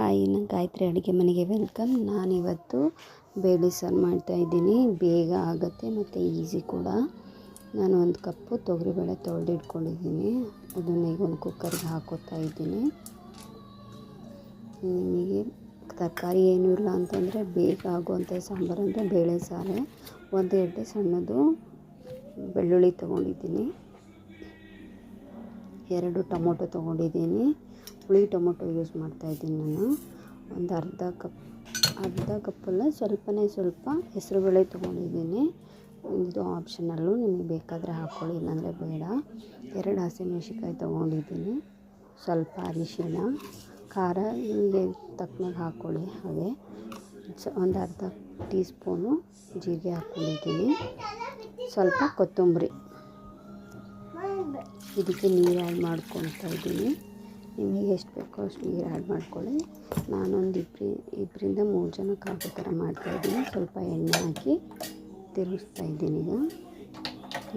Hi ನಾನು ಗಾಯತ್ರಿ ಅಡುಗೆ ಮನೆಗೆ ವೆಲ್ಕಮ್. ನಾನಿವತ್ತು ಬೇಳೆ ಸಾರು ಮಾಡ್ತಾಯಿದ್ದೀನಿ ಬೇಗ ಆಗುತ್ತೆ ಮತ್ತು ಈಸಿ ಕೂಡ. ನಾನು ಒಂದು ಕಪ್ಪು ತೊಗರಿಬೇಳೆ ತೊಳೆದಿಟ್ಕೊಂಡಿದ್ದೀನಿ. ಅದನ್ನು ಈಗ ಒಂದು ಕುಕ್ಕರ್ಗೆ ಹಾಕೋತಾ ಇದ್ದೀನಿ. ನಿಮಗೆ ತರಕಾರಿ ಏನೂ ಇಲ್ಲ ಅಂತಂದರೆ ಬೇಗ ಆಗುವಂಥ ಸಾಂಬಾರು ಅಂದರೆ ಬೇಳೆ ಸಾರು. ಒಂದು ಎಡ್ಡೆ ಸಣ್ಣದು ಬೆಳ್ಳುಳ್ಳಿ ತೊಗೊಂಡಿದ್ದೀನಿ. ಎರಡು ಟೊಮೊಟೊ ತೊಗೊಂಡಿದ್ದೀನಿ. ಹುಳಿ ಟೊಮೊಟೊ ಯೂಸ್ ಮಾಡ್ತಾಯಿದ್ದೀನಿ ನಾನು. ಒಂದು ಅರ್ಧ ಕಪ್ ಅರ್ಧ ಕಪ್ಪಲ್ಲ ಸ್ವಲ್ಪನೇ ಸ್ವಲ್ಪ ಹೆಸರುಬೇಳೆ ತೊಗೊಂಡಿದ್ದೀನಿ. ಇದು ಆಪ್ಷನಲ್ಲು ನಿಮಗೆ ಬೇಕಾದರೆ ಹಾಕ್ಕೊಳ್ಳಿ ಇಲ್ಲಾಂದರೆ ಬೇಡ. ಎರಡು ಹಸಿಮೆಣ್ಸಿನ್ಕಾಯಿ ತೊಗೊಂಡಿದ್ದೀನಿ. ಸ್ವಲ್ಪ ಅರಿಶಿನ ಖಾರ ನಿಮಗೆ ತಕ್ಕನಾಗಿ ಹಾಕ್ಕೊಳ್ಳಿ ಹಾಗೆ. ಒಂದು ಅರ್ಧ ಟೀ ಸ್ಪೂನು ಜೀರಿಗೆ ಹಾಕ್ಕೊಂಡಿದ್ದೀನಿ ಸ್ವಲ್ಪ ಕೊತ್ತಂಬರಿ. ಇದಕ್ಕೆ ನೀರು ಆ್ಯಡ್ ಮಾಡ್ಕೊತಾ ಇದ್ದೀನಿ. ನಿಮಗೆ ಎಷ್ಟು ಬೇಕೋ ಅಷ್ಟು ನೀರು ಆ್ಯಡ್ ಮಾಡ್ಕೊಳ್ಳಿ. ನಾನೊಂದು ಇಬ್ಬರಿ ಇಬ್ಬರಿಂದ ಮೂರು ಜನ ಕಾಫಿ ಥರ ಮಾಡ್ತಾಯಿದ್ದೀನಿ ಸ್ವಲ್ಪ ಎಣ್ಣೆ ಹಾಕಿ ತಿರುಗಿಸ್ತಾ ಇದ್ದೀನಿ ಈಗ.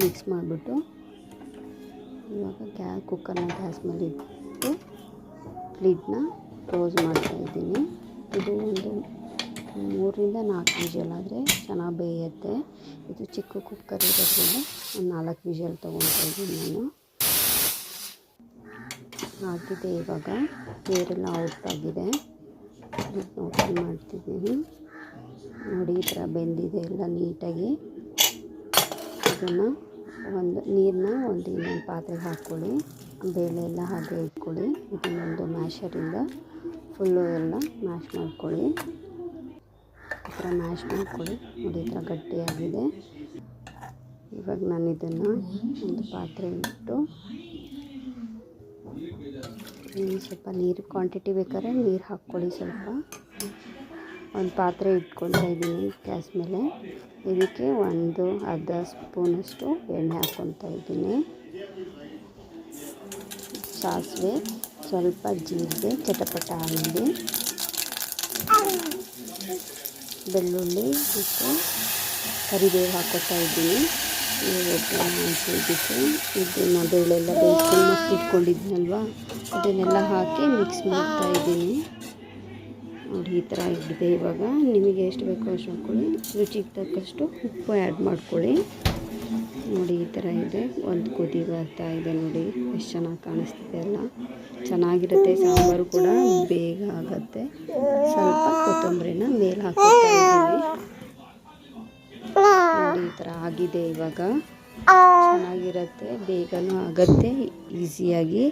ಮಿಕ್ಸ್ ಮಾಡಿಬಿಟ್ಟು ಇವಾಗ ಗ್ಯಾ, ಕುಕ್ಕರ್ನ ಗ್ಯಾಸ್ ಮೇಲೆ ಇಟ್ಟು ಲಿಡ್ನ ಕ್ಲೋಸ್ ಮಾಡ್ತಾಯಿದ್ದೀನಿ ಇದು ಒಂದು ಮೂರರಿಂದ ನಾಲ್ಕು ವಿಷಲ್ ಆದರೆ ಚೆನ್ನಾಗಿ ಬೇಯುತ್ತೆ. ಇದು ಚಿಕ್ಕ ಕುಕ್ಕರ್ ಇರೋದ್ರಿಂದ ಒಂದು ನಾಲ್ಕು ವಿಷಲ್ ತೊಗೊತಾ ಇದ್ದೀನಿ ನಾನು. ಆಗಿದೆ ಇವಾಗ. ನೀರೆಲ್ಲ ಔಟ್ ಆಗಿದೆ. ಓಪನ್ ಮಾಡ್ತಿದ್ದೀನಿ. ನೋಡಿ, ಈ ಥರ ಬೆಂದಿದೆ ಎಲ್ಲ ನೀಟಾಗಿ. ಅದನ್ನು ಒಂದು ನೀರನ್ನ ಒಂದು ಇನ್ನೊಂದು ಪಾತ್ರೆಗೆ ಹಾಕ್ಕೊಳ್ಳಿ. ಬೇಳೆ ಎಲ್ಲ ಹಾಗೆ ಇಟ್ಕೊಳ್ಳಿ. ಇದನ್ನೊಂದು ಮ್ಯಾಶರಿಂದ ಫುಲ್ಲು ಎಲ್ಲ ಮ್ಯಾಶ್ ಮಾಡ್ಕೊಳ್ಳಿ. ಈ ಥರ ಮ್ಯಾಶ್ ಮಾಡ್ಕೊಳ್ಳಿ. ನೋಡಿ, ಈ ಥರ ಗಟ್ಟಿಯಾಗಿದೆ. ಇವಾಗ ನಾನು ಇದನ್ನು ಒಂದು ಪಾತ್ರೆ ಇಟ್ಟು ಸ್ವಲ್ಪ ನೀರು ಕ್ವಾಂಟಿಟಿ ಬೇಕಾದ್ರೆ ನೀರು ಹಾಕ್ಕೊಳ್ಳಿ ಸ್ವಲ್ಪ. ಒಂದು ಪಾತ್ರೆ ಇಟ್ಕೊಳ್ತಾ ಇದ್ದೀನಿ ಗ್ಯಾಸ್ ಮೇಲೆ. ಇದಕ್ಕೆ ಒಂದು ಅರ್ಧ ಸ್ಪೂನಷ್ಟು ಎಣ್ಣೆ ಹಾಕ್ಕೊತಾ ಇದ್ದೀನಿ ಸಾಸಿವೆ, ಸ್ವಲ್ಪ ಜೀರಿಗೆ, ಚಟಪಟ ಆಮೇಲೆ ಬೆಳ್ಳುಳ್ಳಿ ಮತ್ತು ಕರಿಬೇವು ಹಾಕೋತಾ ಇದ್ದೀನಿ ಬೇಯಿಸ್ಕೊಂಡು ಮಸ್ತಿಟ್ಕೊಂಡಿದ್ನಲ್ವ ಅದನ್ನೆಲ್ಲ ಹಾಕಿ ಮಿಕ್ಸ್ ಮಾಡ್ತಾ ಇದ್ದೀನಿ. ನೋಡಿ, ಈ ಥರ ಇಡಿದೆ ಇವಾಗ. ನಿಮಗೆ ಎಷ್ಟು ಬೇಕೋ ಅಷ್ಟು ಹಾಕ್ಕೊಳ್ಳಿ ರುಚಿಗೆ ತಕ್ಕಷ್ಟು ಉಪ್ಪು ಆ್ಯಡ್ ಮಾಡ್ಕೊಳ್ಳಿ. ನೋಡಿ, ಈ ಥರ ಇದೆ. ಒಂದು ಕುದಿ ಬರ್ತಾ ಇದೆ ನೋಡಿ. ಎಷ್ಟು ಚೆನ್ನಾಗಿ ಕಾಣಿಸ್ತಿದೆ ಅಲ್ಲ. ಚೆನ್ನಾಗಿರುತ್ತೆ. ಸಾಂಬಾರು ಕೂಡ ಬೇಗ ಆಗುತ್ತೆ. ಸ್ವಲ್ಪ ಕೊತ್ತಂಬರಿನ ಮೇಲೆ ಈ ಥರ ಆಗಿದೆ ಇವಾಗ. ಚೆನ್ನಾಗಿರುತ್ತೆ ಬೇಗನೂ ಆಗುತ್ತೆ ಈಸಿಯಾಗಿ.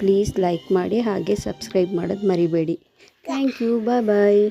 ಪ್ಲೀಸ್ ಲೈಕ್ ಮಾಡಿ ಹಾಗೆ ಸಬ್ಸ್ಕ್ರೈಬ್ ಮಾಡೋದು ಮರಿಬೇಡಿ. Thank you bye bye.